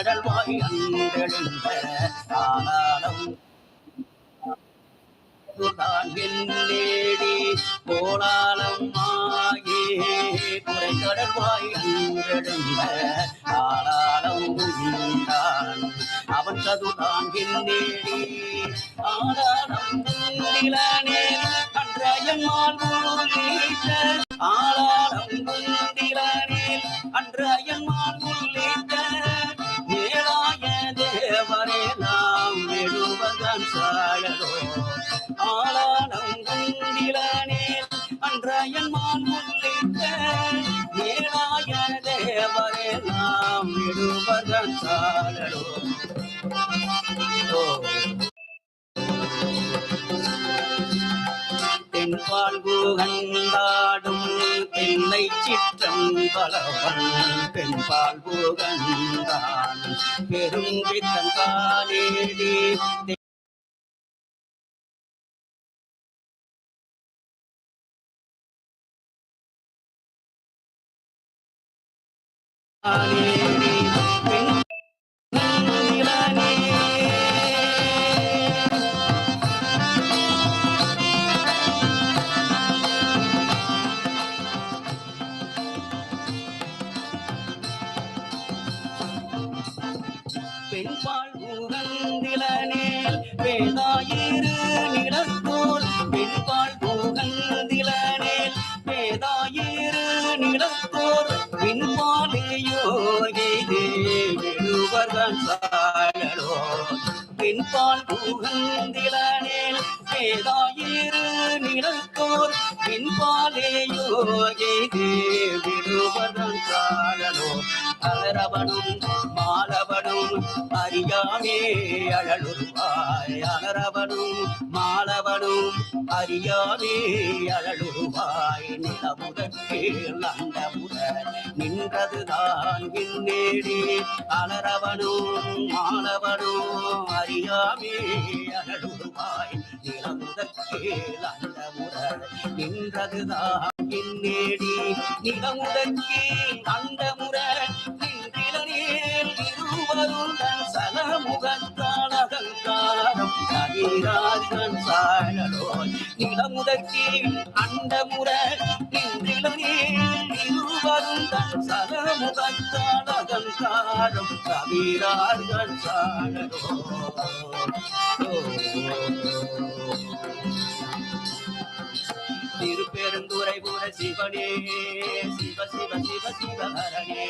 குறைகடல் வாய் அன்றெழுந்த ஆனாலம் கோலாலம் ஆகி குறைகடல் வாய் அன்றெழுந்த ஆனாலம் உண்டான் அவன் சதுதான் என்னேடி ஆளாலம் அன்றையன்மால் உள்ளீட்ட மேலாய தேவரே நாம் எழுவதன் சாயலோ ஓ தென்பால் புகந்தாடும் தென்னை சிற்றம் பலவன். பெரும்பித்தன் காலேடி. பெண்பால் பூகந்திலனேல் பின்பாலேயோ எய்தே விழுவர்கள் சாயலோ பின்பால் பூகந்திலனேல் வேதாயிரு நிலத்தோர் பின்பாலேயோ எய்தே விழுவர்கள் சாயலோ அலரவனும் மாலவனும் அறியாமே அழலுருவாய் அலரவனும் மாலவனும் அறியாமே அழலுருவாய் நிலமுதற்கு நண்டமுத நின்றதுதான் விண்ணேடி அலரவனும் மாணவனும் அறியாமே அழலுருவாய் நிலமுதற்கு நண்டமுத நின்றதுதான் விண்ணேடி நிலமுதற்கு அந்த முறை இருவரும் தன் சலமுகத்தால் அகங்காரம் கவிராஜன் சாழலோ நிலமுதற்கு அந்த முறை இருவரும் தன் சலமுகத்தால் அகங்காரம் கவிராஜன் சாழலோ திருப்பெருந்துரை புர சிவனே சிவ சிவ சிவ சிவ ஹரணே